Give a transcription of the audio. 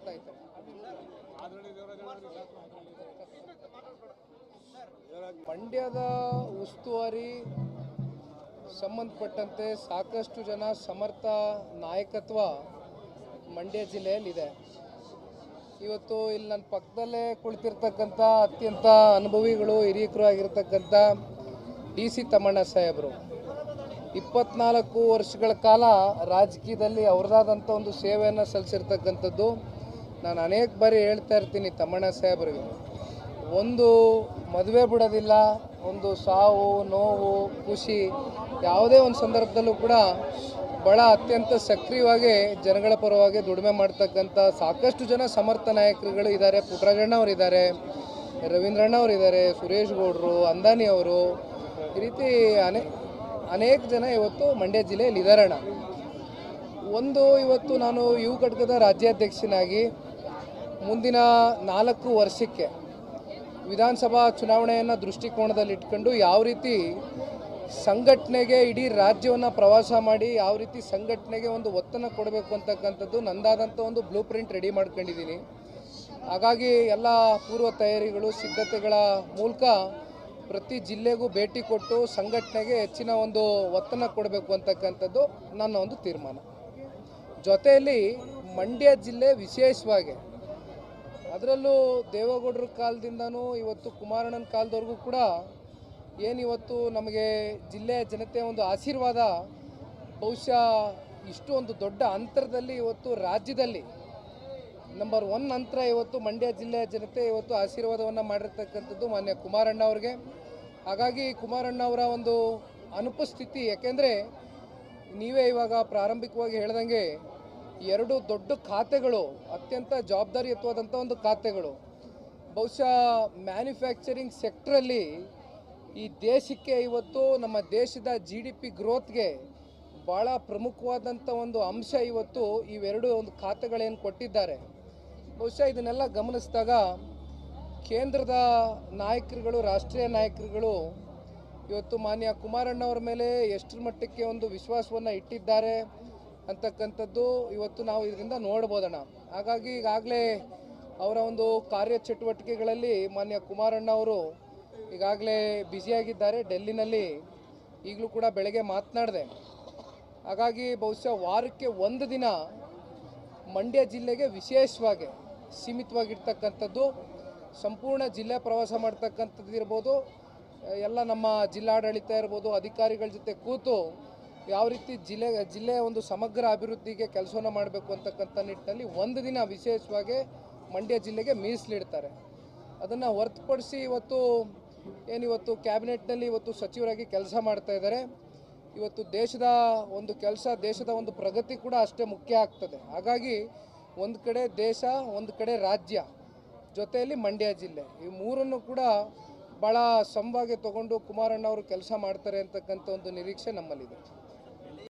ಗೊತ್ತಾಯ್ತು. ಮಂಡ್ಯದ ಉಸ್ತುವಾರಿ ಸಂಬಂಧಪಟ್ಟಂತೆ ಸಾಕಷ್ಟು ಜನ ಸಮರ್ಥ ನಾಯಕತ್ವ ಮಂಡ್ಯ ಜಿಲ್ಲೆಯಲ್ಲಿದೆ. ಇವತ್ತು ಇಲ್ಲಿ ನನ್ನ ಪಕ್ಕದಲ್ಲೇ ಕುಳಿತಿರ್ತಕ್ಕಂಥ ಅತ್ಯಂತ ಅನುಭವಿಗಳು, ಹಿರಿಯಕರು ಆಗಿರ್ತಕ್ಕಂಥ ಡಿ ಸಿ ತಮ್ಮಣ್ಣ ಸಾಹೇಬರು. ಇಪ್ಪತ್ನಾಲ್ಕು ವರ್ಷಗಳ ಕಾಲ ರಾಜಕೀಯದಲ್ಲಿ ಅವ್ರದ್ದಾದಂಥ ಒಂದು ಸೇವೆಯನ್ನು ಸಲ್ಲಿಸಿರ್ತಕ್ಕಂಥದ್ದು ನಾನು ಅನೇಕ ಬಾರಿ ಹೇಳ್ತಾ ಇರ್ತೀನಿ ತಮ್ಮಣ್ಣ ಸಾಹೇಬ್ರಿಗೆ. ಒಂದು ಮದುವೆ ಬಿಡೋದಿಲ್ಲ, ಒಂದು ಸಾವು, ನೋವು, ಖುಷಿ ಯಾವುದೇ ಒಂದು ಸಂದರ್ಭದಲ್ಲೂ ಕೂಡ ಬಹಳ ಅತ್ಯಂತ ಸಕ್ರಿಯವಾಗಿ ಜನಗಳ ಪರವಾಗಿ ದುಡಿಮೆ ಮಾಡ್ತಕ್ಕಂಥ ಸಾಕಷ್ಟು ಜನ ಸಮರ್ಥ ನಾಯಕರುಗಳು ಇದ್ದಾರೆ. ಪುಟ್ಟರಾಜಣ್ಣ ಅವರು ಇದ್ದಾರೆ ರವೀಂದ್ರಣ್ಣ ಅವರು ಇದ್ದಾರೆ, ಸುರೇಶ್ ಗೌಡರು, ಅಂದಾನಿ ಅವರು. ಈ ರೀತಿ ಅನೇ, ಅನೇಕ ಜನ ಇವತ್ತು ಮಂಡ್ಯ ಜಿಲ್ಲೆಯಲ್ಲಿ ಇದ್ದಾರಣ್ಣ ಒಂದು ಇವತ್ತು ನಾನು ಯುವ ಘಟಕದ ರಾಜ್ಯಾಧ್ಯಕ್ಷನಾಗಿ ಮುಂದಿನ ನಾಲ್ಕು ವರ್ಷಕ್ಕೆ ವಿಧಾನಸಭಾ ಚುನಾವಣೆಯನ್ನು ದೃಷ್ಟಿಕೋನದಲ್ಲಿ ಇಟ್ಕೊಂಡು ಯಾವ ರೀತಿ ಸಂಘಟನೆಗೆ ಇಡೀ ರಾಜ್ಯವನ್ನು ಪ್ರವಾಸ ಮಾಡಿ ಯಾವ ರೀತಿ ಸಂಘಟನೆಗೆ ಒಂದು ಒತ್ತನ್ನು ಕೊಡಬೇಕು ಅಂತಕ್ಕಂಥದ್ದು ನಂದಾದಂಥ ಒಂದು ಬ್ಲೂ ಪ್ರಿಂಟ್ ರೆಡಿ ಮಾಡ್ಕೊಂಡಿದ್ದೀನಿ. ಹಾಗಾಗಿ ಎಲ್ಲ ಪೂರ್ವ ತಯಾರಿಗಳು, ಸಿದ್ಧತೆಗಳ ಮೂಲಕ ಪ್ರತಿ ಜಿಲ್ಲೆಗೂ ಭೇಟಿ ಕೊಟ್ಟು ಸಂಘಟನೆಗೆ ಹೆಚ್ಚಿನ ಒಂದು ಒತ್ತನ್ನು ಕೊಡಬೇಕು ಅಂತಕ್ಕಂಥದ್ದು ನನ್ನ ಒಂದು ತೀರ್ಮಾನ. ಜೊತೆಯಲ್ಲಿ ಮಂಡ್ಯ ಜಿಲ್ಲೆ ವಿಶೇಷವಾಗಿ ಅದರಲ್ಲೂ ದೇವೇಗೌಡರ ಕಾಲದಿಂದನೂ ಇವತ್ತು ಕುಮಾರಣ್ಣನ ಕಾಲದವರೆಗೂ ಕೂಡ ಏನಿವತ್ತು ನಮಗೆ ಜಿಲ್ಲೆಯ ಜನತೆ ಒಂದು ಆಶೀರ್ವಾದ, ಬಹುಶಃ ಇಷ್ಟು ಒಂದು ದೊಡ್ಡ ಅಂತರದಲ್ಲಿ ಇವತ್ತು ರಾಜ್ಯದಲ್ಲಿ ನಂಬರ್ ಒನ್ ಅಂತರ ಇವತ್ತು ಮಂಡ್ಯ ಜಿಲ್ಲೆಯ ಜನತೆ ಇವತ್ತು ಆಶೀರ್ವಾದವನ್ನು ಮಾಡಿರ್ತಕ್ಕಂಥದ್ದು ಮಾನ್ಯ ಕುಮಾರಣ್ಣ ಅವ್ರಿಗೆ. ಹಾಗಾಗಿ ಕುಮಾರಣ್ಣ ಅವರ ಒಂದು ಅನುಪಸ್ಥಿತಿ, ಯಾಕೆಂದರೆ ನೀವೇ ಇವಾಗ ಪ್ರಾರಂಭಿಕವಾಗಿ ಹೇಳ್ದಂಗೆ ಎರಡು ದೊಡ್ಡ ಖಾತೆಗಳು, ಅತ್ಯಂತ ಜವಾಬ್ದಾರಿಯುತವಾದಂಥ ಒಂದು ಖಾತೆಗಳು. ಬಹುಶಃ ಮ್ಯಾನುಫ್ಯಾಕ್ಚರಿಂಗ್ ಸೆಕ್ಟ್ರಲ್ಲಿ ಈ ದೇಶಕ್ಕೆ ಇವತ್ತು ನಮ್ಮ ದೇಶದ ಜಿ ಡಿ ಪಿ ಗ್ರೋತ್ಗೆ ಭಾಳ ಪ್ರಮುಖವಾದಂಥ ಒಂದು ಅಂಶ ಇವತ್ತು ಇವೆರಡು ಒಂದು ಖಾತೆಗಳೇನು ಕೊಟ್ಟಿದ್ದಾರೆ. ಬಹುಶಃ ಇದನ್ನೆಲ್ಲ ಗಮನಿಸಿದಾಗ ಕೇಂದ್ರದ ನಾಯಕರುಗಳು, ರಾಷ್ಟ್ರೀಯ ನಾಯಕರುಗಳು ಇವತ್ತು ಮಾನ್ಯ ಕುಮಾರಣ್ಣವ್ರ ಮೇಲೆ ಎಷ್ಟರ ಮಟ್ಟಕ್ಕೆ ಒಂದು ವಿಶ್ವಾಸವನ್ನು ಇಟ್ಟಿದ್ದಾರೆ. ಅಂತಕ್ಕಂಥದ್ದು ಇವತ್ತು ನಾವು ಇದರಿಂದ ನೋಡ್ಬೋದಣ್ಣ. ಹಾಗಾಗಿ ಈಗಾಗಲೇ ಅವರ ಒಂದು ಕಾರ್ಯ ಚಟುವಟಿಕೆಗಳಲ್ಲಿ ಮಾನ್ಯ ಕುಮಾರಣ್ಣ ಅವರು ಈಗಾಗಲೇ ಬ್ಯುಸಿಯಾಗಿದ್ದಾರೆ. ಡೆಲ್ಲಿನಲ್ಲಿ ಈಗಲೂ ಕೂಡ ಬೆಳಗ್ಗೆ ಮಾತನಾಡಿದೆ. ಹಾಗಾಗಿ ಬಹುಶಃ ವಾರಕ್ಕೆ ಒಂದು ದಿನ ಮಂಡ್ಯ ಜಿಲ್ಲೆಗೆ ವಿಶೇಷವಾಗಿ ಸೀಮಿತವಾಗಿರ್ತಕ್ಕಂಥದ್ದು. ಸಂಪೂರ್ಣ ಜಿಲ್ಲೆ ಪ್ರವಾಸ ಮಾಡ್ತಕ್ಕಂಥದ್ದು ಇರ್ಬೋದು ಎಲ್ಲ ನಮ್ಮ ಜಿಲ್ಲಾಡಳಿತ ಇರ್ಬೋದು, ಅಧಿಕಾರಿಗಳ ಜೊತೆ ಕೂತು ಯಾವ ರೀತಿ ಜಿಲ್ಲೆ ಜಿಲ್ಲೆಯ ಒಂದು ಸಮಗ್ರ ಅಭಿವೃದ್ಧಿಗೆ ಕೆಲಸವನ್ನು ಮಾಡಬೇಕು ಅಂತಕ್ಕಂಥ ನಿಟ್ಟಿನಲ್ಲಿ ಒಂದು ದಿನ ವಿಶೇಷವಾಗಿ ಮಂಡ್ಯ ಜಿಲ್ಲೆಗೆ ಮೀಸಲಿಡ್ತಾರೆ ಅದನ್ನು ಹೊರತುಪಡಿಸಿ ಇವತ್ತು ಏನಿವತ್ತು ಕ್ಯಾಬಿನೆಟ್ನಲ್ಲಿ ಇವತ್ತು ಸಚಿವರಾಗಿ ಕೆಲಸ ಮಾಡ್ತಾ ಇದ್ದಾರೆ. ಇವತ್ತು ದೇಶದ ಒಂದು ಕೆಲಸ, ದೇಶದ ಒಂದು ಪ್ರಗತಿ ಕೂಡ ಅಷ್ಟೇ ಮುಖ್ಯ ಆಗ್ತದೆ. ಹಾಗಾಗಿ ಒಂದು ಕಡೆ ದೇಶ, ಒಂದು ಕಡೆ ರಾಜ್ಯ ಜೊತೆಯಲ್ಲಿ ಮಂಡ್ಯ ಜಿಲ್ಲೆ ಈ ಮೂರನ್ನು ಕೂಡ ಭಾಳ ಸಮವಾಗಿ ತಗೊಂಡು ಕುಮಾರಣ್ಣ ಅವರು ಕೆಲಸ ಮಾಡ್ತಾರೆ ಅಂತಕ್ಕಂಥ ಒಂದು ನಿರೀಕ್ಷೆ ನಮ್ಮಲ್ಲಿದೆ.